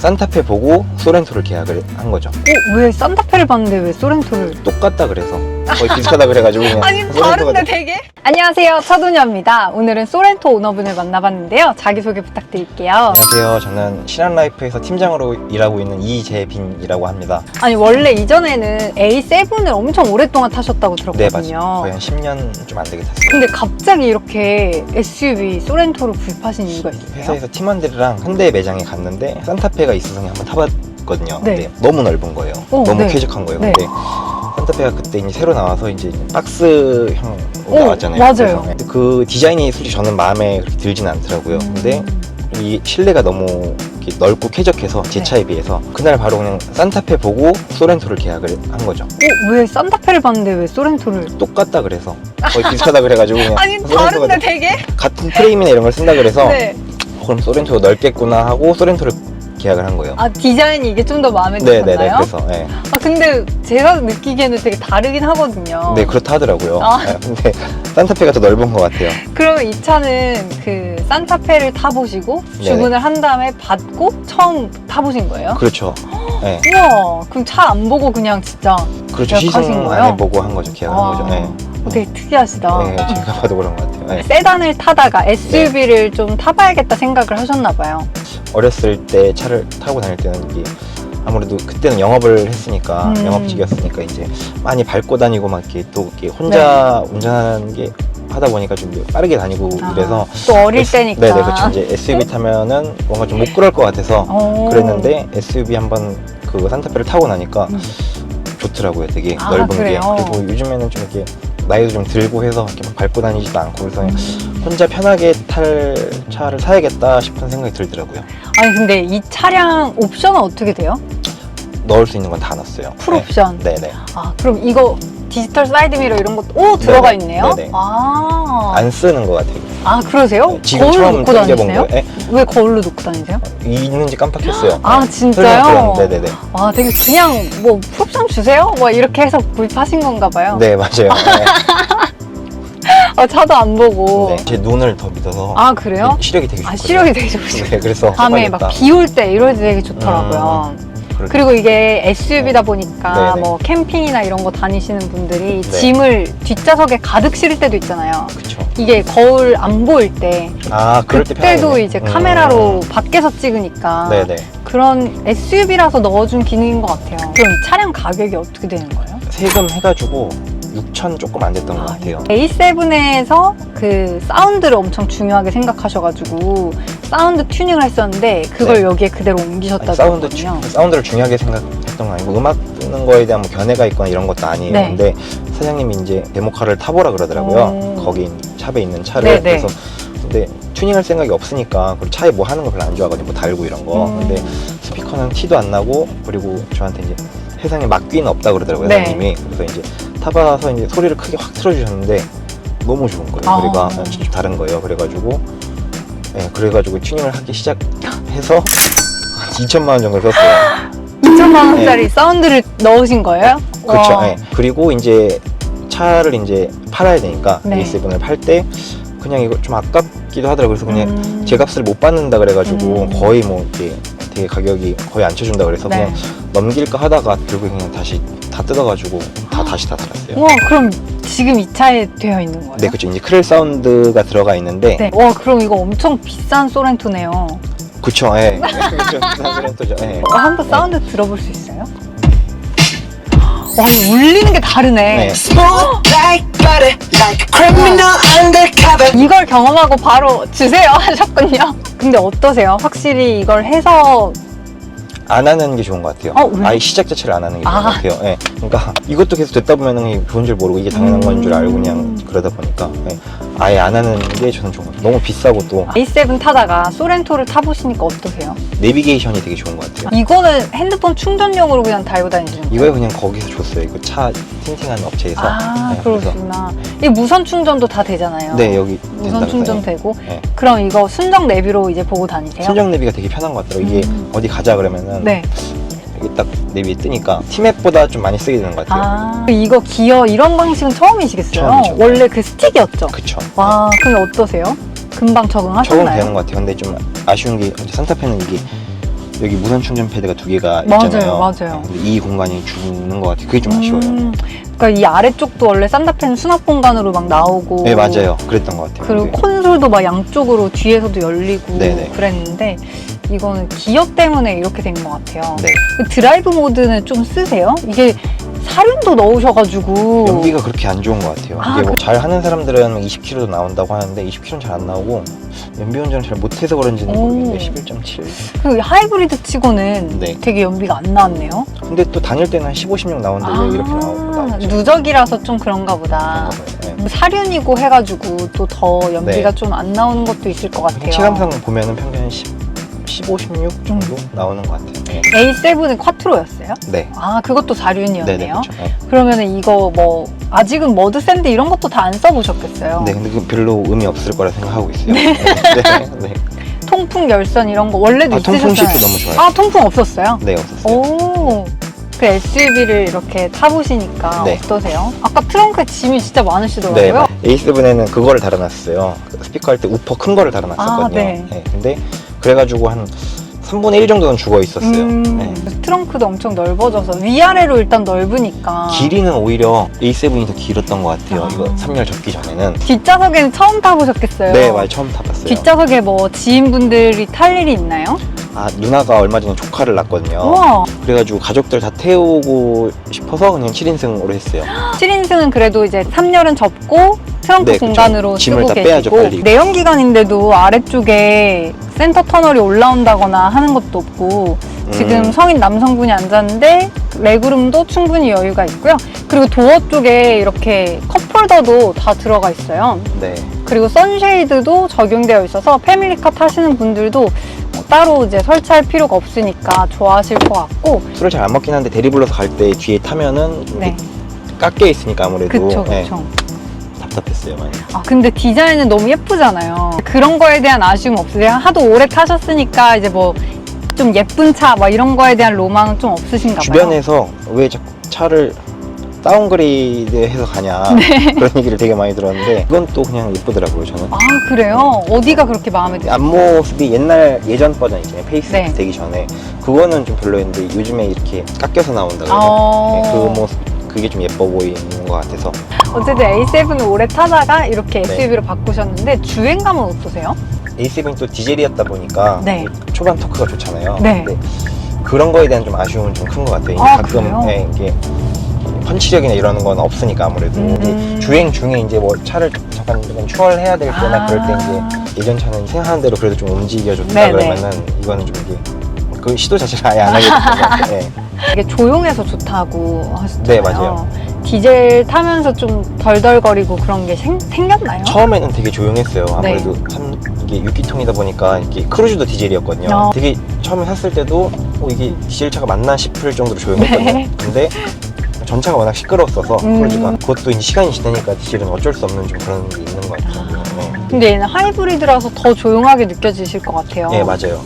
산타페 보고 소렌토를 계약을 한 거죠. 어, 왜 산타페를 봤는데 왜 소렌토를? 똑같다 그래서 거의 비슷하다 그래가지고 그냥 아니 소렌토가 다른데 되게? 안녕하세요 차도녀입니다. 오늘은 소렌토 오너분을 만나봤는데요. 자기소개 부탁드릴게요. 안녕하세요. 저는 신한라이프에서 팀장으로 일하고 있는 이재빈이라고 합니다. 아니 원래 이전에는 A7을 엄청 오랫동안 타셨다고 네, 들었거든요. 맞아요. 거의 한 10년 좀 안 되게 탔어요. 근데 갑자기 이렇게 SUV 소렌토로 구입하신 이유가 있어요? 회사에서 팀원들이랑 현대 매장에 갔는데 산타페가 있어서 그냥 한번 타봤거든요. 네. 근데 너무 넓은 거예요. 어, 너무 네. 쾌적한 거예요. 네. 근데 산타페가 그때 이제 새로 나와서 이제 박스형 오, 나왔잖아요. 맞아요. 그래서 그 디자인이 솔직히 저는 마음에 그렇게 들진 않더라고요. 음. 근데 이 실내가 너무 이렇게 넓고 쾌적해서 제 네. 차에 비해서 그날 바로 그냥 산타페 보고 소렌토를 계약을 한 거죠. 어, 왜 산타페를 봤는데 왜 소렌토를? 똑같다 그래서 거의 비슷하다 그래가지고 그냥 아니 소렌토가 다른데 되게? 같은 프레임이나 이런 걸 쓴다 그래서 네. 어, 그럼 소렌토가 넓겠구나 하고 소렌토를 계약을 한 거예요. 아 디자인이 이게 좀 더 마음에 네네네 드셨나요? 그래서 네. 아 근데 제가 느끼기에는 되게 다르긴 하거든요. 네 그렇다 하더라고요. 아. 네, 근데 산타페가 더 넓은 것 같아요. 그러면 이 차는 그 산타페를 타보시고. 주문을 한 다음에 받고 처음 타보신 거예요? 그렇죠. 네. 우와 그럼 차 안 보고 그냥 진짜 그렇죠. 시승 거예요? 안 해보고 한 거죠. 계약한 와, 거죠. 네. 어, 되게 특이하시다. 네, 제가 봐도 그런 것 같아요. 네. 세단을 타다가 SUV를 좀 타봐야겠다 생각을 하셨나 봐요. 어렸을 때 차를 타고 다닐 때는 이게 아무래도 그때는 영업을 했으니까 음. 영업직이었으니까 이제 많이 밟고 다니고 막 이렇게 또 이렇게 혼자 운전하는 게 하다 보니까 좀 이제 빠르게 다니고 네. 아, 이래서 또 어릴 S- 때니까. 네네 그렇죠 이제 SUV 타면은 뭔가 좀 못 그럴 것 같아서 어. 그랬는데 SUV 한번 그 산타페를 타고 나니까 음. 좋더라고요 되게 아, 넓은 그래요? 게 그리고 요즘에는 좀 이렇게 나이도 좀 들고 해서 이렇게 막 밟고 다니지도 않고 그래서 그냥 음. 혼자 편하게 탈 차를 사야겠다 싶은 생각이 들더라고요 아니 근데 이 차량 옵션은 어떻게 돼요? 넣을 수 있는 건 다 넣었어요 풀 옵션. 네. 네네 아 그럼 이거 디지털 사이드 미러 이런 것도 오 들어가 네네. 있네요. 네네. 아, 안 쓰는 것 같아요 아 그러세요? 네, 지금 거울로 처음 놓고 다니세요? 거예요 네? 왜 거울로 놓고 다니세요? 있는지 깜빡했어요 아 네. 진짜요? 네네네 와 되게 그냥 뭐 풀옵션 주세요? 뭐 이렇게 해서 구입하신 건가 봐요. 네 맞아요 네. 아, 차도 안 보고. 네. 제 눈을 더 믿어서 아 그래요? 시력이 되게 아 좋거든요 시력이 되게 좋으시고 네 그래서 밤에. 막 비 올 때 이럴 때 되게 좋더라고요. 그렇게. 그리고 이게 SUV다 보니까 네네. 뭐 캠핑이나 이런 거 다니시는 분들이 네. 짐을 뒷좌석에 가득 실을 때도 있잖아요. 그쵸 이게 거울 안 보일 때 아 그럴 때 그때도 편하겠네. 이제 음. 카메라로 밖에서 찍으니까 네네 그런 SUV라서 넣어준 기능인 것 같아요. 그럼 이 차량 가격이 어떻게 되는 거예요? 세금 해가지고 6천 조금 안 됐던 것 같아요 A7에서 그 사운드를 엄청 중요하게 생각하셔가지고 사운드 튜닝을 했었는데 그걸 네. 여기에 그대로 옮기셨다고 아니, 사운드. 주- 사운드를 중요하게 생각했던 건 아니고 음악 듣는 거에 대한 뭐 견해가 있거나 이런 것도 아니에요 네. 근데 사장님이 이제 데모카를 타보라 그러더라고요 오. 거기 샵에 있는 차를 네네. 그래서 근데 튜닝할 생각이 없으니까 그리고 차에 뭐 하는 거 별로 안 좋아하거든요 뭐 달고 이런 거 음. 근데 스피커는 티도 안 나고 그리고 저한테 이제 세상에 막귀는 없다 그러더라고요 네. 사장님이 그래서 이제 타봐서 이제 소리를 크게 확 틀어주셨는데 너무 좋은 거예요 아. 진짜 다른 거예요 그래가지고 예 그래가지고 튜닝을 하기 시작해서 2천만 원 정도 썼어요 2천만 원짜리 사운드를 넣으신 거예요? 네. 그렇죠 와. 예. 그리고 이제 차를 이제 팔아야 되니까 네. A7을 팔 때 그냥 이거 좀 아깝기도 하더라고요 그래서 그냥 음. 제 값을 못 받는다 그래가지고 음. 거의 뭐 이렇게 되게 가격이 거의 안 쳐준다 그래서 네. 그냥 넘길까 하다가 결국에 그냥 다시 다 뜯어가지고 다 다시 다 달았어요. 와 그럼 지금 이 차에 되어 있는 거예요? 네, 그쵸. 이제 크렐 사운드가 들어가 있는데, 네. 와 그럼 이거 엄청 비싼 소렌토네요. 그쵸, 예. 그쵸. 사그렌토죠, 예. 어, 한번 사운드 들어볼 수 있어요? 와 이거 울리는 게 다르네. 네. Smooth like butter, like a criminal undercover. 이걸 경험하고 바로 주세요 하셨군요. 근데 어떠세요? 확실히 이걸 해서 안 하는 게 좋은 것 같아요. 어? 아예 시작 자체를 안 하는 게 좋은 아. 것 같아요. 예. 그러니까 이것도 계속 듣다 보면은 이게 좋은 줄 모르고 이게 당연한 건 줄 알고 음. 그냥 그러다 보니까 예. 아예 안 하는 게 저는 좋은 것 같아요. 너무 비싸고 또 A7 타다가 소렌토를 타보시니까 어떠세요? 내비게이션이 되게 좋은 것 같아요. 이거는 핸드폰 충전용으로 그냥 달고 다니시는 거예요? 이거에 그냥 거기서 줬어요. 이거 차 틴팅하는 업체에서. 아 네, 그래서 그렇구나. 이 무선 충전도 다 되잖아요. 네, 여기 무선 된다고 충전 해서, 되고. 네. 그럼 이거 순정 내비로 이제 보고 예. 다니세요? 순정 내비가 되게 편한 것 같더라고요. 이게 음. 어디 가자 그러면은 네. 여기 딱 내비 뜨니까 티맵보다 좀 많이 쓰게 되는 것 같아요. 아 이거 기어 이런 방식은 처음이시겠어요? 처음이죠. 원래 그 스틱이었죠? 그쵸. 와 근데 어떠세요? 금방 적응하셨나요? 적응되는 것 같아요. 근데 좀 아쉬운 게 이제 산타페는 이게 여기 무선 충전 패드가 두 개가 맞아요, 있잖아요. 맞아요. 근데 이 공간이 죽는 것 같아요. 그게 좀 아쉬워요. 음, 그러니까 이 아래쪽도 원래 산타페는 수납 공간으로 막 나오고 네 맞아요. 그랬던 것 같아요. 그리고 근데 콘솔도 막 양쪽으로 뒤에서도 열리고 네네. 그랬는데 이거는 기어 때문에 이렇게 된 것 같아요. 네. 그 드라이브 모드는 좀 쓰세요? 이게 사륜도 넣으셔가지고 연비가 그렇게 안 좋은 것 같아요. 아, 이게 뭐잘 하는 사람들은 20km도 나온다고 하는데 20km는 잘 안 나오고 연비 운전을 잘 못해서 그런지는 오. 모르겠는데 11.7. 그리고 하이브리드 치고는 네. 되게 연비가 안 나왔네요. 근데 또 다닐 때는 한 15, 16 나오는데 왜 이렇게 나오고 나오죠? 아, 누적이라서 좀 그런가 보다. 네. 뭐 사륜이고 해가지고 또 더 연비가 네. 좀안 나오는 것도 있을 것 같아요. 체감상 보면은 평균 한 10, 15, 16 정도 나오는 것 같아요. 네. A7은 쿼트로였어요? 네. 아 그것도. 네네, 그렇죠. 네. 그러면은 이거 뭐 아직은 머드 샌드 이런 것도 다 안 써보셨겠어요? 네, 근데 그 별로 의미 없을 거라 생각하고 있어요. 네. 네. 네. 통풍 열선 이런 거 원래도 아, 있으셨잖아요. 통풍 시트 너무 좋아요. 아 통풍 없었어요? 네, 없었어요. 오. 그 SUV를 이렇게 타보시니까 네. 어떠세요? 아까 트렁크에 짐이 진짜 네, 많으시더라고요. A7에는 그거를 달아놨어요. 그 스피커 할 때 우퍼 큰 거를 달아놨었거든요. 아, 네. 근데 그래가지고 한 3분의 1 정도는 죽어 있었어요. 음, 네. 트렁크도 엄청 넓어져서 위아래로 일단 넓으니까 길이는 오히려 A7이 더 길었던 것 같아요. 아. 이거 3열 접기 전에는. 뒷좌석에는 처음 타보셨겠어요? 네, 많이 처음 타봤어요. 뒷좌석에 뭐 지인분들이 탈 일이 있나요? 아, 누나가 얼마 전에 조카를 낳거든요. 우와 그래가지고 가족들 다 태우고 싶어서 그냥 7인승으로 했어요. 7인승은 그래도 이제 3열은 접고 트렁크 네, 그쵸. 공간으로 짐을 쓰고 다 빼야죠, 계시고 빨리. 내연기관인데도 아래쪽에 센터 터널이 올라온다거나 하는 것도 없고 지금 음. 성인 남성분이 앉았는데 레그룸도 충분히 여유가 있고요. 그리고 도어 쪽에 이렇게 컵홀더도 다 들어가 있어요. 네. 그리고 선쉐이드도 적용되어 있어서 패밀리카 타시는 분들도 뭐 따로 이제 설치할 필요가 없으니까 좋아하실 것 같고 술을 잘 안 먹긴 한데 대리 불러서 갈 때 뒤에 타면은 좀네 깎여 있으니까 아무래도 그쵸 네, 그쵸 답답했어요 많이. 아 근데 디자인은 너무 예쁘잖아요 그런 거에 대한 아쉬움 없으세요? 하도 오래 타셨으니까 이제 뭐 좀 예쁜 차 막 이런 거에 대한 로망은 좀 없으신가 봐요 주변에서 왜 자꾸 차를 다운그레이드해서 가냐 네. 그런 얘기를 되게 많이 들었는데 그건 또 그냥 예쁘더라고요 저는. 아 그래요? 어디가 그렇게 마음에 드세요? 앞모습이 옛날 예전 버전 있잖아요 페이스 네. 되기 전에 그거는 좀 별로였는데 요즘에 이렇게 깎여서 나온다 그래요 어... 네, 그 모습 그게 좀 예뻐 보이는 것 같아서 어쨌든 A7을 오래 타다가 이렇게 네. SUV로 바꾸셨는데 주행감은 어떠세요? A7이 또 디젤이었다 보니까 네. 초반 토크가 좋잖아요 네. 근데 그런 거에 대한 좀 아쉬움은 좀 큰 것 같아요 아, 가끔 그래요? 네, 이게 펀치력이나 이러는 건 없으니까 아무래도 음. 근데 주행 중에 이제 뭐 차를 잠깐 잠깐 추월해야 될 때나 아. 그럴 때 이제 예전 차는 생각하는 대로 그래도 좀 움직여줬다 네 네. 그러면은 이거는 좀 이게 그 시도 자체를 아예 안 하게 됐던 것 같아요 네. 되게 조용해서 좋다고 하셨잖아요. 네, 맞아요. 디젤 타면서 좀 덜덜거리고 그런 게 생, 생겼나요? 처음에는 되게 조용했어요. 네. 아무래도 삼- 이게 6기통이다 보니까 이게 크루즈도 디젤이었거든요. 어. 되게 처음에 샀을 때도 어, 이게 디젤 차가 맞나 싶을 정도로 조용했거든요. 네. 근데 전차가 워낙 시끄러웠어서 음. 크루즈가 그것도 이제 시간이 지나니까 디젤은 어쩔 수 없는 좀 그런 게. 네. 근데 얘는 하이브리드라서 더 조용하게 느껴지실 것 같아요. 네, 맞아요.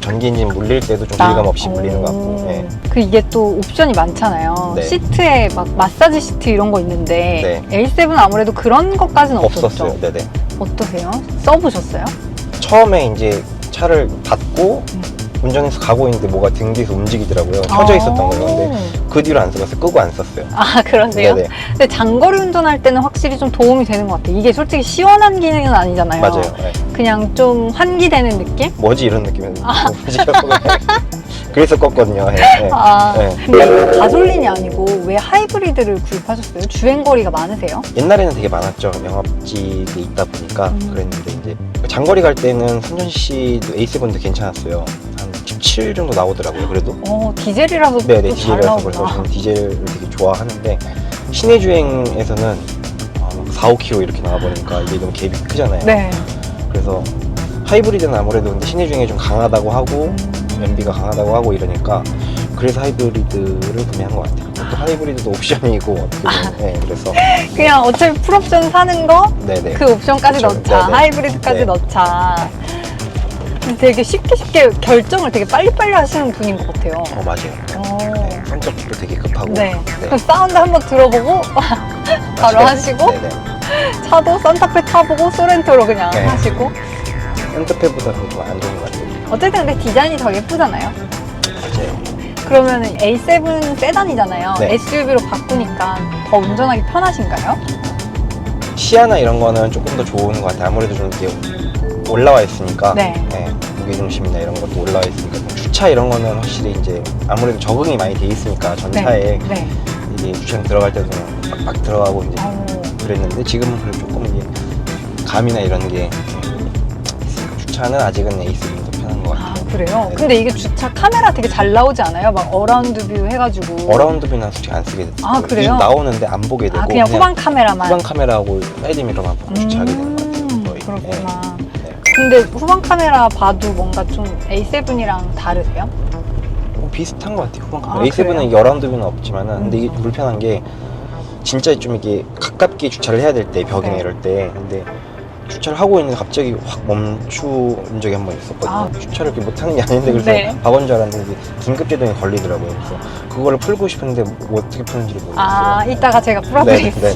전기 엔진 물릴 때도 좀 나- 거리감 없이 물리는 것 오. 같고. 네. 그 이게 또 옵션이 많잖아요. 네. 시트에 막 마사지 시트 이런 거 있는데 A7은 아무래도 그런 것까지는 없었죠. 없었어요. 네네. 어떠세요? 써보셨어요? 처음에 이제 차를 받고 음. 운전해서 가고 있는데 뭐가 등 뒤에서 움직이더라고요. 켜져 있었던 거예요. 근데 그 뒤로 안 써봤어요. 끄고 안 썼어요. 아 그러세요? 네네. 근데 장거리 운전할 때는 확실히 좀 도움이 되는 것 같아요. 이게 솔직히 시원한 기능은 아니잖아요. 맞아요. 네. 그냥 좀 환기되는 느낌? 뭐지 이런 느낌은 뭐지 이러고 그래서 껐거든요. 예, 예. 아, 네. 근데 가솔린이 아니고 왜 하이브리드를 구입하셨어요? 주행 거리가 많으세요? 옛날에는 되게 많았죠. 영업직이 있다 보니까 음. 그랬는데 이제 장거리 갈 때는 3000cc도 A7도 괜찮았어요. 한17 정도 나오더라고요. 그래도 어, 디젤이라서 네네 또잘 디젤이라서 그래서 나오구나. 저는 디젤을 되게 좋아하는데 시내 주행에서는 아, 막 4, 5km 이렇게 나와 버리니까 이게 너무 갭이 크잖아요. 네. 그래서 하이브리드는 아무래도 근데 시내 주행이 좀 강하다고 하고 음. 연비가 강하다고 하고 이러니까 그래서 하이브리드를 구매한 것 같아요. 또 하이브리드도 옵션이고 어떻게 보면 네, 그래서 그냥 어차피 풀옵션 사는 거그 네네 옵션까지 그쵸. 넣자. 네네. 하이브리드까지 네. 넣자. 되게 쉽게 쉽게 결정을 되게 빨리빨리 하시는 분인 것 같아요. 어 맞아요. 어. 네, 성격도 되게 급하고 네. 그럼 사운드 한번 들어보고 바로 맞아요. 하시고 네네. 차도 산타페 타보고 소렌토로 그냥 네. 하시고 산타페보다는 좀안 좋은 것 같아요. 어쨌든 근데 디자인이 더 예쁘잖아요. 그러면 A7 세단이잖아요. 네. SUV로 바꾸니까 더 운전하기 편하신가요? 시야나 이런 거는 조금 더 좋은 것 같아요. 아무래도 좀 이렇게 올라와 있으니까. 네. 무게중심이나 이런 것도 올라와 있으니까. 주차 이런 거는 확실히 이제 아무래도 적응이 많이 돼 있으니까 전차에 네. 이게 주차장 들어갈 때도 빡빡 들어가고 이제 어, 그랬는데 지금은 그래도 조금 이게 감이나 이런 게 있으니까 주차는 아직은 A3가 더 편한 것 아, 같아요. 그래요? 네. 근데 이게 주차 카메라 되게 잘 나오지 않아요? 막 어라운드 뷰 해가지고. 어라운드 뷰는 솔직히 안 쓰게 됐어요. 아, 그래요? 나오는데 안 보게 되고 아, 그냥 후방 카메라만. 후방 카메라하고 사이드 미러만 보고 주차하게 되는 것 같아요. 음, 거의. 그렇구나. 네. 네. 근데 후방 카메라 봐도 뭔가 좀 A7이랑 다르세요? 뭐 비슷한 것 같아요. 후방 아, 카메라. A7은 그래요? 이게 어라운드 뷰는 없지만은 근데 이게 음. 불편한 게 진짜 좀 이게 가깝게 주차를 해야 될 때 벽이나 네. 이럴 때 근데 주차를 하고 있는데 갑자기 확 멈춘 적이 한 번 있었거든요. 아. 주차를 이렇게 못하는 게 아닌데 그래서 네. 박은 줄 알았는데 이게 긴급 제동이 걸리더라고요. 그래서 그거를 풀고 싶은데 뭐 어떻게 푸는지를 모르겠어요. 아, 이따가 제가 네, 풀어드리겠습니다. 네.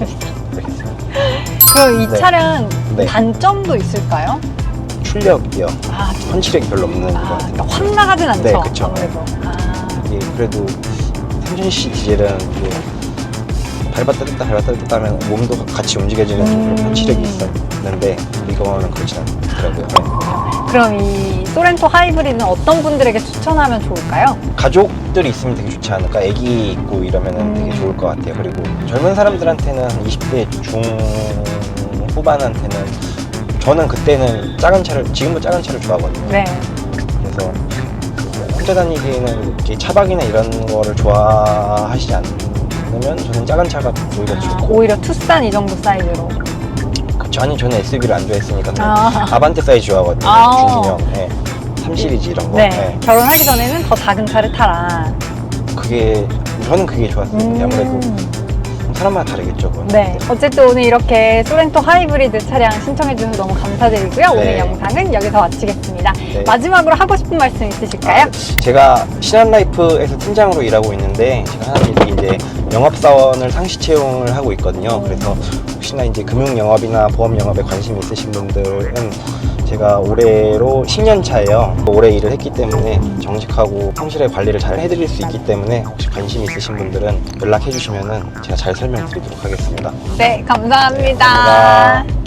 알겠습니다. 그럼 이 네. 차량 네. 단점도 있을까요? 출력이요. 아, 펀치력이 별로 없는 것아 같아요. 그러니까 확 나가진 않죠. 네, 그쵸. 아무래도. 아, 이게 그래도 3000cc 디젤은 이게 밟았다 뜯다 밟았다 뜯다 하면 몸도 같이 움직여지는 좀 그런 음. 펀치력이 있었는데 이거는 그렇지 않더라고요. 네. 그럼 이 소렌토 하이브리드는 어떤 분들에게 추천하면 좋을까요? 가족들이 있으면 되게 좋지 않을까? 애기 있고 이러면 음. 되게 좋을 것 같아요. 그리고 젊은 사람들한테는 20대 중 후반한테는 저는 그때는 작은 차를 지금도 작은 차를 좋아하거든요. 네. 그래서 혼자 다니기에는 이렇게 차박이나 이런 거를 좋아하시지 않으면 저는 작은 차가 오히려 아, 좋고 오히려 투싼 이 정도 사이즈로. 그쵸 아니 저는 SUV를 안 좋아했으니까 그냥 아. 아 반떼 사이즈 좋아하거든요 아. 중型네. 3 시리즈 이런 거 네. 네. 결혼하기 전에는 더 작은 차를 타라. 그게 저는 그게 좋았어요 음. 아무래도 사람마다 다르겠죠 그건. 네. 어쨌든 오늘 이렇게 소렌토 하이브리드 차량 신청해주셔서 너무 감사드리고요. 오늘 네. 영상은 여기서 마치겠습니다. 네. 마지막으로 하고 싶은 말씀 있으실까요? 제가 신한라이프에서 팀장으로 일하고 있는데 제가 하는 일이 이제 영업사원을 상시 채용을 하고 있거든요. 그래서 혹시나 이제 금융 영업이나 보험 영업에 관심이 있으신 분들은 제가 올해로 10년 차예요. 올해 일을 했기 때문에 정직하고 성실하게 관리를 잘 해드릴 수 있기 때문에 혹시 관심 있으신 분들은 연락해 주시면은 제가 잘 설명드리도록 하겠습니다. 네, 감사합니다. 네, 감사합니다.